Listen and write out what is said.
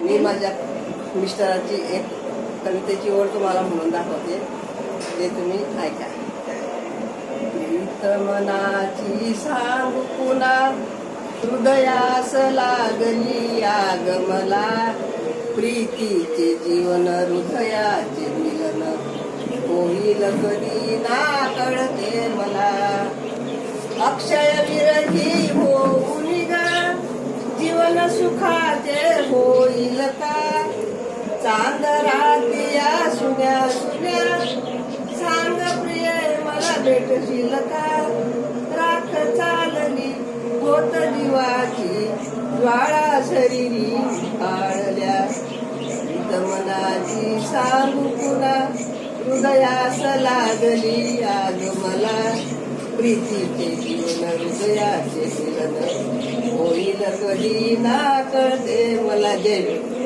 मी माझ्या मिस्टरांची एक कवितेची ओळ तुम्हाला म्हणून दाखवते ते तुम्ही ऐका. मनाची सांग पुन्हा हृदयास लागली आग मला प्रीतीचे जीवन हृदयाचे मिलन होईल कधी ना कळते मला. अक्षय सुखाचे होईल का? चांद रातिया सुन्या सुन्या सांग प्रिय मला भेटशील का? राख चालली होत जीवाची. ज्वाळा शरीरी आळल्या. मनाची सांगू पुन्हा. हृदयास लागली आज मला प्रीतीचे जीवन हृदयाचे जीवन. कधी ना करते मला जय